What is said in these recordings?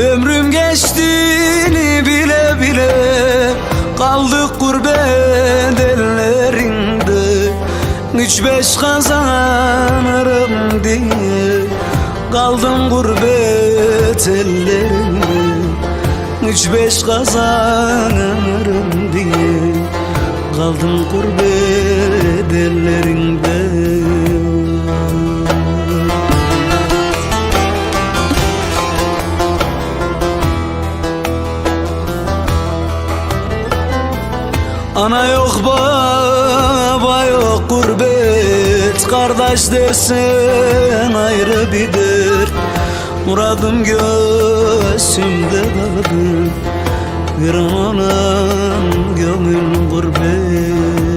Ömrüm geçtiğini bile bile Kaldık gurbet ellerinde. Üç beş kazanırım diye Kaldım gurbet ellerinde. Üç beş kazanırım diye Kaldım gurbet ellerinde Ana yok baba yok gurbet. Kardeş dersen ayrı bir dert. Muradım göğsümde kaldı Bir an olan gönül gurbet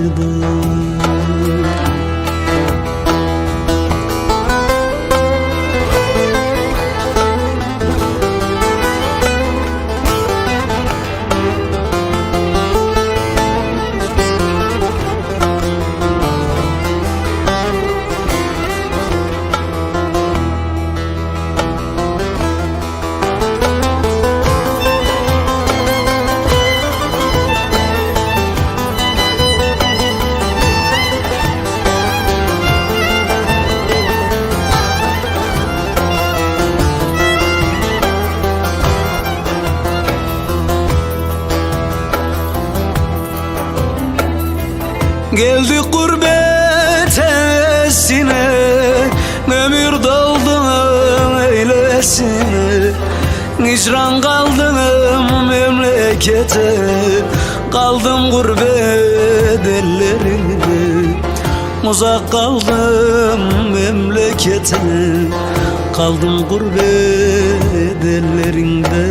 Geldik gurbet hevesine Ömür doldu öylesine Hicran kaldım memlekete Kaldım gurbet ellerinde Uzak kaldım memlekete Kaldım gurbet ellerinde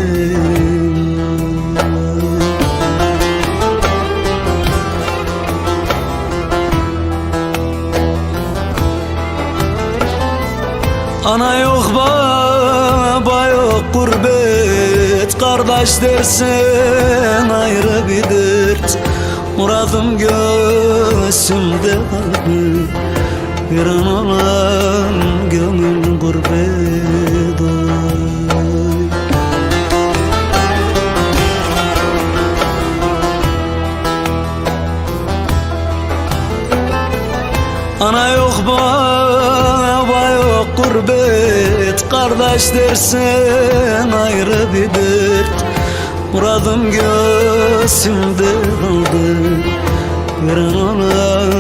Ana yok baba yok gurbet. Kardeş dersen ayrı bir dert. Muradım göğsümde kaldı. Bir an olan gönül gurbet. Ana yok baba gurbet Kardeş dersen ayrı bir dert. Muradım göğsümde kaldı. Gönül gurbet